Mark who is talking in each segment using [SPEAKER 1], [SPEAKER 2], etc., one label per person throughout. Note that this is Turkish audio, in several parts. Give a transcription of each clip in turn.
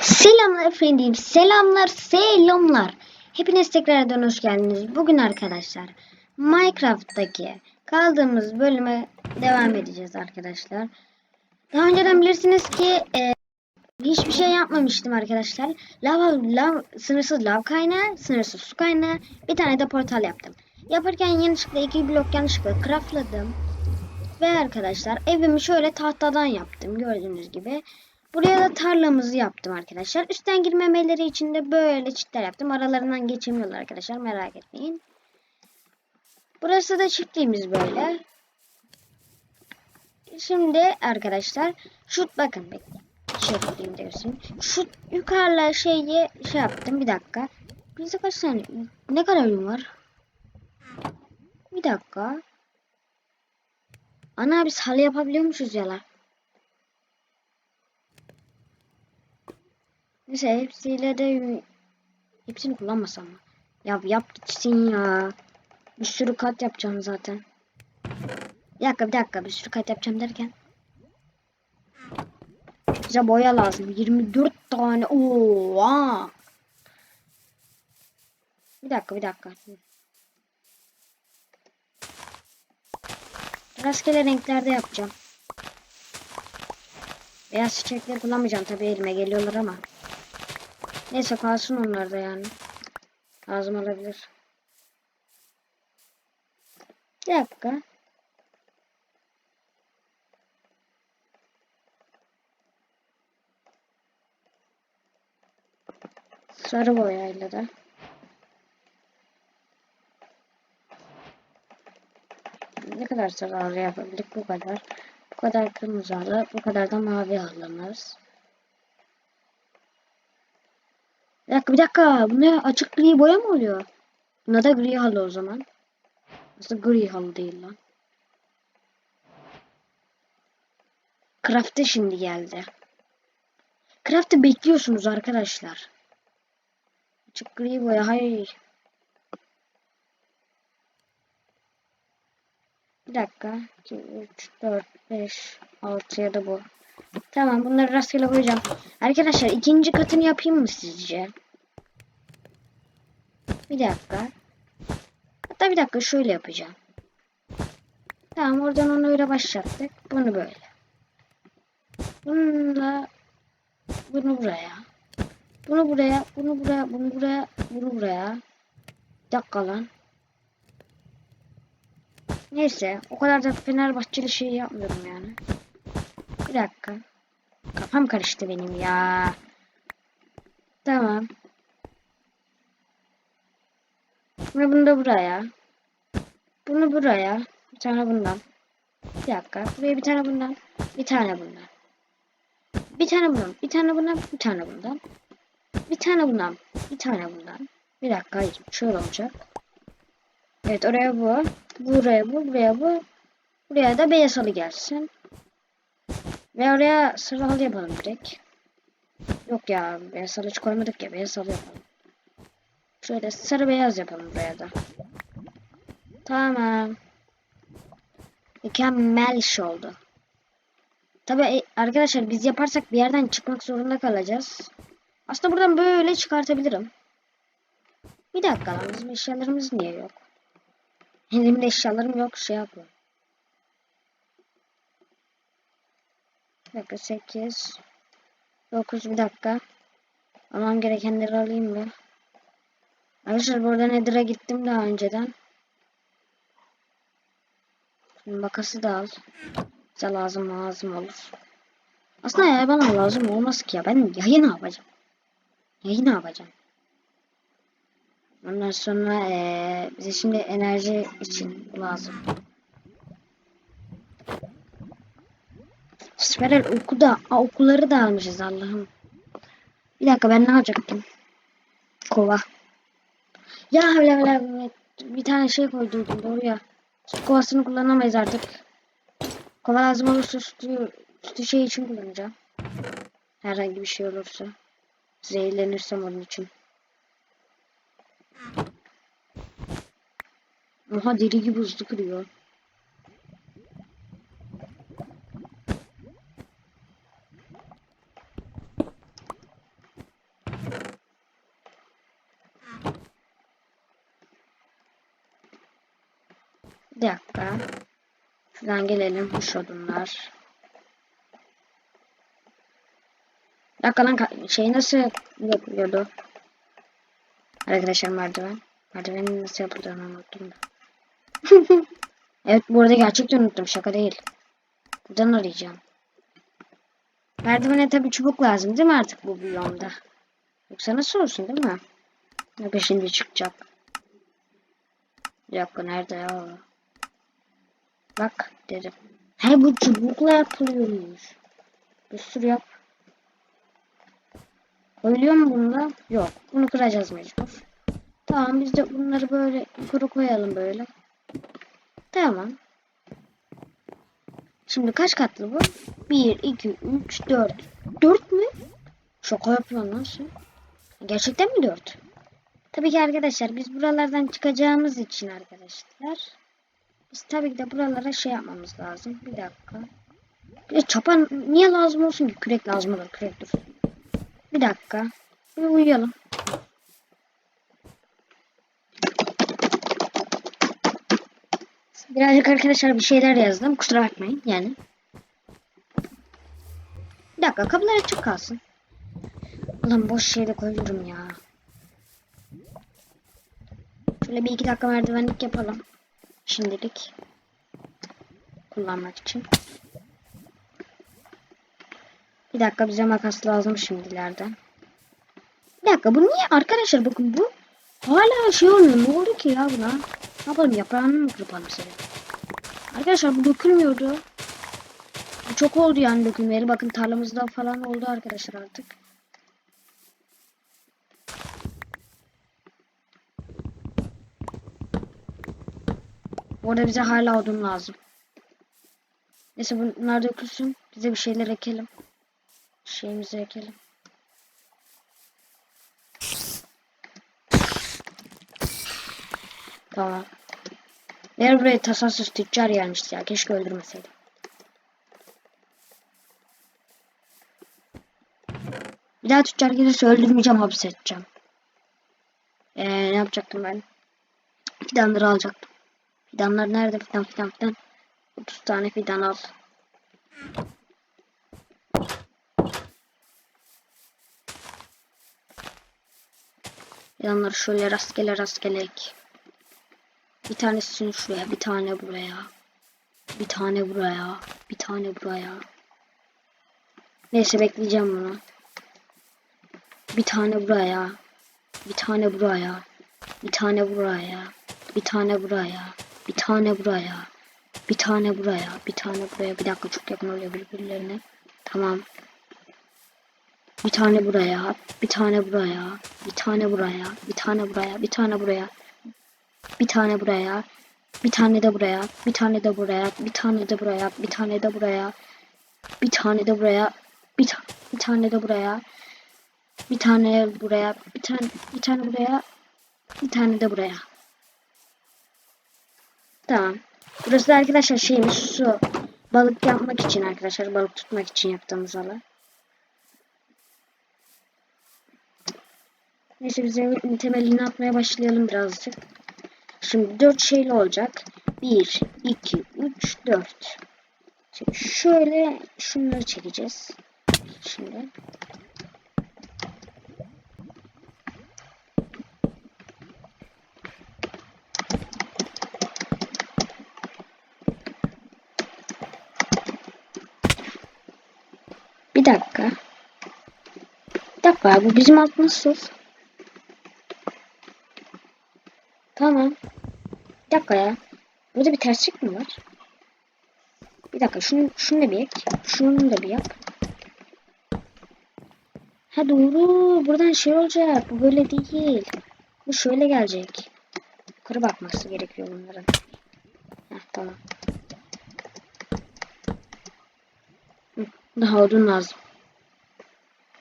[SPEAKER 1] Selamlar efendim. Selamlar, selamlar. Hepiniz tekrardan hoş geldiniz. Bugün arkadaşlar Minecraft'taki kaldığımız bölüme devam edeceğiz arkadaşlar. Daha önceden bilirsiniz ki e, hiçbir şey yapmamıştım arkadaşlar. Lav, lav, sınırsız lav kaynağı, sınırsız su kaynağı, bir tane de portal yaptım. Yaparken yanlışlıkla iki blok yanlışlıkla craftladım. Ve arkadaşlar evimi şöyle tahtadan yaptım gördüğünüz gibi. Buraya da tarlamızı yaptım arkadaşlar. Üstten girmemeleri için de böyle çitler yaptım. Aralarından geçemiyorlar arkadaşlar merak etmeyin. Burası da çiftliğimiz böyle. Şimdi arkadaşlar şu bakın bekle. Şey yapayım dersin. Şu yukarıla şeyi şey yaptım bir dakika. Bizde kaç tane ne kadar ürün var? Bir dakika. Ana biz halı yapabiliyormuşuz ya Neyse hepsiyle de hepsini kullanmasam mı? Ya yap gitsin ya. Bir sürü kat yapacağım zaten. Bir dakika bir dakika bir sürü kat yapacağım derken. Bize boya lazım. 24 tane. Oo. Bir dakika bir dakika. Rastgele renklerde yapacağım. Beyaz çiçekleri kullanmayacağım tabii elime geliyorlar ama. Neyse kalsın onlar da yani. Lazım olabilir. Bir dakika. Sarı boyayla da. Ne kadar sarı halı yapabildik bu kadar. Bu kadar kırmızı halı, bu kadar da mavi halımız. Bir dakika bir dakika. Bu ne? Açık gri boya mı oluyor? Buna da gri halı o zaman. Nasıl gri halı değil lan? Craft'e şimdi geldi. Craft'ı bekliyorsunuz arkadaşlar. Açık gri boya hayır. Bir dakika. 2, 3, 4, 5, 6 ya da bu. Tamam bunları rastgele koyacağım. Arkadaşlar ikinci katını yapayım mı sizce? Bir dakika. Hatta bir dakika şöyle yapacağım. Tamam oradan onu öyle başlattık. Bunu böyle. Bununla bunu buraya. Bunu buraya, bunu buraya, bunu buraya, bunu buraya. Bir dakika lan. Neyse o kadar da Fenerbahçeli şey yapmıyorum yani. Bir dakika. Kafam karıştı benim ya. Tamam. Ve bunu da buraya. Bunu buraya. Bir tane bundan. Bir dakika. Buraya bir tane bundan. Bir tane bundan. Bir tane bundan. Bir tane bundan. Bir tane bundan. Bir tane bundan. Bir tane bundan. Bir dakika. Hayır. Şöyle olacak. Evet oraya bu. Buraya bu. Buraya bu. Buraya da beyaz halı gelsin. Ve oraya sarı halı yapalım direkt. Yok ya beyaz halı hiç koymadık ya beyaz halı yapalım. Şöyle sarı beyaz yapalım buraya da. Tamam. Mükemmel iş oldu. Tabi arkadaşlar biz yaparsak bir yerden çıkmak zorunda kalacağız. Aslında buradan böyle çıkartabilirim. Bir dakika lan bizim eşyalarımız niye yok? Elimde eşyalarım yok şey yapıyorum. Bir dakika 8 9 bir dakika. Almam gerekenleri alayım mı? Arkadaşlar burada Nether'a gittim daha önceden. Şimdi makası da al. Bize lazım lazım olur. Aslında ya bana lazım olmaz ki ya. Ben yayı ne yapacağım? Yayı ne yapacağım? Ondan sonra ee, bize şimdi enerji için lazım. Sferel oku da, aa, okuları da almışız Allah'ım. Bir dakika ben ne alacaktım? Kova. Ya öyle öyle bir tane şey koyduydum doğru ya. Süt kovasını kullanamayız artık. Kova lazım olursa sütü, sütü şey için kullanacağım. Herhangi bir şey olursa. Zehirlenirsem onun için. Oha deri gibi hızlı kırıyor. Bir dakika. Şuradan gelelim. Huş odunlar. Bir dakika lan şey nasıl yapılıyordu? Arkadaşlar merdiven. Merdivenin nasıl yapıldığını unuttum da. evet bu arada gerçekten unuttum. Şaka değil. Buradan arayacağım. Merdivene tabii çubuk lazım değil mi artık bu biyomda? Yoksa nasıl olsun değil mi? Yok şimdi çıkacak. Bir dakika nerede ya? Bak dedim. He bu çubukla yapılıyormuş. Bir sürü yap. Koyuluyor mu bunda? Yok. Bunu kıracağız mecbur. Tamam biz de bunları böyle yukarı koyalım böyle. Tamam. Şimdi kaç katlı bu? 1, 2, 3, 4. 4 mü? Şaka yapıyorsun lan sen. Gerçekten mi 4? Tabii ki arkadaşlar biz buralardan çıkacağımız için arkadaşlar. Biz tabii ki de buralara şey yapmamız lazım. Bir dakika. Bir çapan niye lazım olsun ki? Kürek lazım olur. Kürek dur. Bir dakika. Bir uyuyalım. Birazcık arkadaşlar bir şeyler yazdım. Kusura bakmayın yani. Bir dakika kapılar açık kalsın. Ulan boş şey de koyuyorum ya. Şöyle bir iki dakika merdivenlik yapalım. Şimdilik. Kullanmak için. Bir dakika bize makas lazım şimdilerden. Bir dakika bu niye arkadaşlar bakın bu hala şey olmuyor. Ne oldu ki ya buna? Ne yapalım yaprağını mı kırpalım seni? Arkadaşlar bu dökülmüyordu. Bu çok oldu yani dökülmeyeli. Bakın tarlamızda falan oldu arkadaşlar artık. Orada bize hala odun lazım. Neyse bunlar dökülsün. Bize bir şeyler ekelim. Şeyimizi ekelim. Tamam. Meğer buraya tasasız tüccar gelmişti ya. Keşke öldürmeseydim. Bir daha tüccar gelirse öldürmeyeceğim hapsedeceğim. Ee, ne yapacaktım ben? Fidanları alacaktım. Fidanlar nerede? Fidan fidan fidan. 30 tane fidan al. Fidanları şöyle rastgele rastgele ek. Bir tanesini şuraya, bir tane buraya. Bir tane buraya, bir tane buraya. Neyse bekleyeceğim bunu. Bir tane buraya. Bir tane buraya. Bir tane buraya. Bir tane buraya. Bir tane buraya. Bir tane buraya. Bir tane buraya. Bir dakika çok yakın oluyor birbirlerine. Tamam. Bir tane buraya. Bir tane buraya. Bir tane buraya. Bir tane buraya. Bir tane buraya. Bir tane buraya. Bir tane de buraya. Bir tane de buraya. Bir tane de buraya. Bir tane de buraya. Bir tane de buraya. Bir, ta bir tane de buraya. Bir tane buraya. Bir tane bir tane buraya. Bir tane de buraya. Tamam. Burası da arkadaşlar şeyimiz su. Balık yapmak için arkadaşlar. Balık tutmak için yaptığımız alan. Neyse biz evin temelini atmaya başlayalım birazcık. Şimdi 4 şeyli olacak. 1, 2, 3, 4. Şimdi şöyle şunları çekeceğiz. Şimdi. Dakika. Bir dakika bu bizim alt nasıl? Tamam. Bir dakika ya. Burada bir terslik mi var? Bir dakika şunu, şunu da bir ek. Şunu da bir yap. Ha doğru. Buradan şey olacak. Bu böyle değil. Bu şöyle gelecek. Yukarı bakması gerekiyor bunların. Heh, tamam. Daha odun lazım.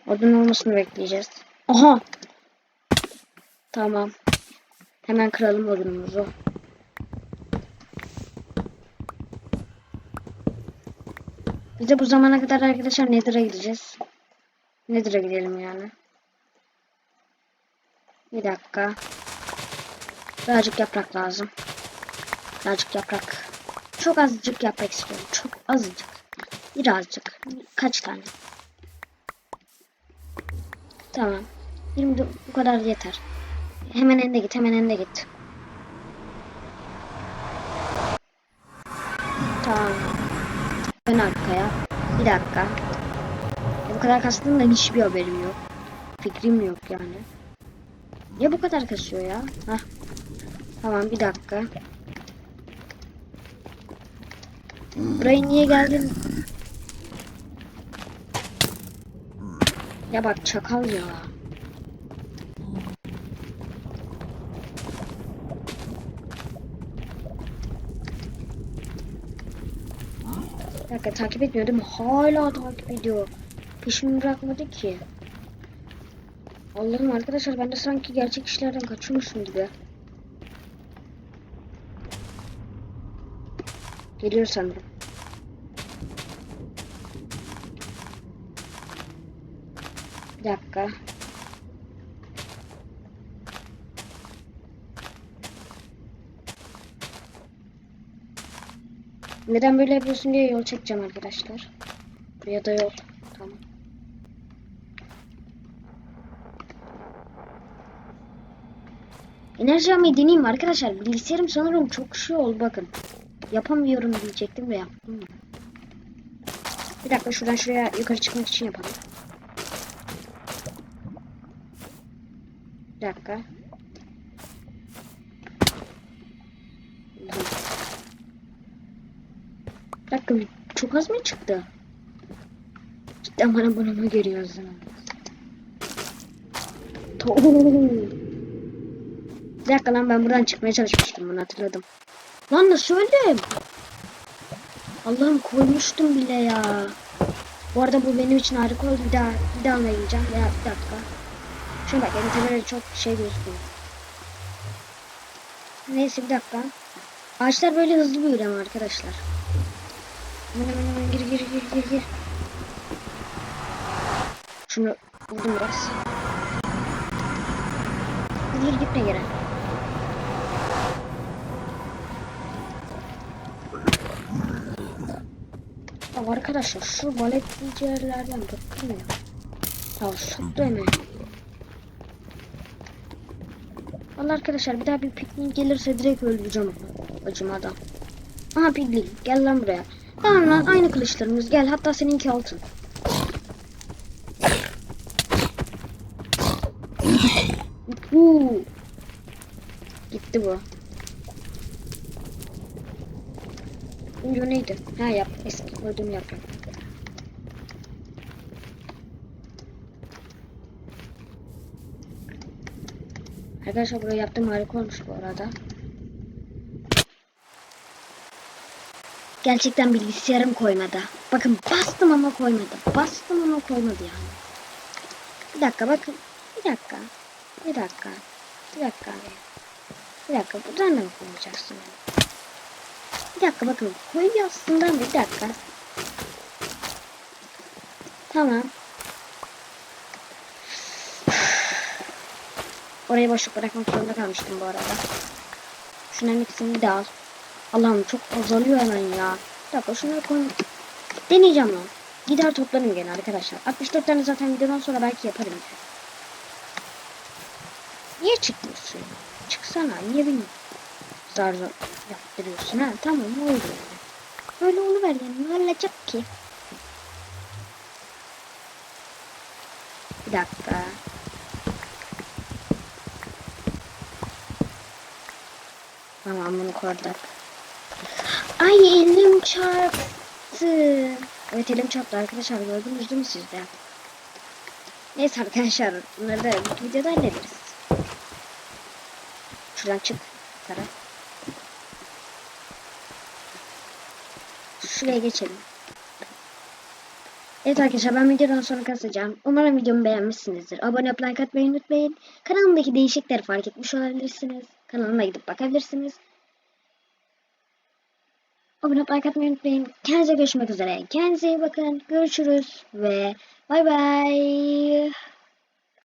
[SPEAKER 1] Odun olmasını bekleyeceğiz. Aha. Tamam. Hemen kıralım odunumuzu. Biz de bu zamana kadar arkadaşlar Nether'a gideceğiz. Nether'a gidelim yani. Bir dakika. Birazcık yaprak lazım. Birazcık yaprak. Çok azıcık yaprak istiyorum. Çok azıcık. Birazcık. Kaç tane? Tamam. 20 de- bu kadar yeter. Hemen ende git. Hemen ende git. Tamam. Ön arkaya. Bir dakika. Bu kadar kastığımdan hiçbir haberim yok. Fikrim yok yani. Niye bu kadar kasıyor ya? Hah. Tamam bir dakika. Buraya niye geldin? Ya bak çakal ya. Bir dakika takip etmiyor değil mi? Hala takip ediyor. Peşimi bırakmadı ki. Allah'ım arkadaşlar ben de sanki gerçek işlerden kaçıyormuşum gibi. Geliyor sanırım. Bir dakika. Neden böyle yapıyorsun diye yol çekeceğim arkadaşlar. Buraya da yol. Tamam. Enerji almayı deneyeyim arkadaşlar. Bilgisayarım sanırım çok şey oldu bakın. Yapamıyorum diyecektim de yaptım. Bir dakika şuradan şuraya yukarı çıkmak için yapalım. Bir dakika. Bir dakika çok az mı çıktı? Cidden bana bana mı geliyorsun? Bir dakika lan ben buradan çıkmaya çalışmıştım bunu hatırladım. Lan nasıl öldüm? Allah'ım koymuştum bile ya. Bu arada bu benim için harika oldu. Bir daha, bir daha oynayacağım. Ya bir dakika. Şuna bak entereleri çok şey gözüküyor. Neyse bir dakika. Ağaçlar böyle hızlı büyür ama arkadaşlar. Hemen hemen hemen gir gir gir gir gir. Şunu vurdum biraz. Gir gitme geri. Arkadaşlar şu balet yerlerden bıkkım ya. Ya hemen. Valla arkadaşlar bir daha bir piknik gelirse direkt öldüreceğim onu. Acımadan. Aha piknik gel lan buraya. Tamam lan aynı kılıçlarımız gel hatta seninki altın. Uhu. Gitti bu. Bu neydi? Ha yap. Eski koyduğum yaprak. Arkadaşlar buraya yaptığım harika olmuş bu arada. Gerçekten bilgisayarım koymadı. Bakın bastım ama koymadı. Bastım ama koymadı yani. Bir dakika bakın. Bir dakika. Bir dakika. Bir dakika. Bir dakika buradan da mı koyacaksın? Yani? Bir dakika bakın. Koyu aslında? Bir dakika. Tamam. Orayı boşluk bırakmak zorunda kalmıştım bu arada. Şunların ikisini daha al. Allah'ım çok azalıyor hemen ya. Bir dakika şunları koy. Deneyeceğim lan. Gider toplarım gene arkadaşlar. 64 tane zaten videodan sonra belki yaparım. Niye çıkmıyorsun? Çıksana. Niye beni zar zor yaptırıyorsun ha? Tamam oldu yani. Böyle oluver yani. Ne olacak ki? Bir dakika. Tamam bunu koyduk. Ay elim çarptı. Evet elim çarptı arkadaşlar gördünüz değil mi siz de? Neyse arkadaşlar bunları da bu videoda hallederiz. Şuradan çık yukarı. Şuraya geçelim. Evet arkadaşlar ben videodan sonra kasacağım. Umarım videomu beğenmişsinizdir. Abone olup like atmayı unutmayın. Kanalımdaki değişiklikleri fark etmiş olabilirsiniz. Kanalıma gidip bakabilirsiniz. Abone atmayı unutmayın. Kendinize görüşmek üzere. Kendinize iyi bakın. Görüşürüz ve bay bay.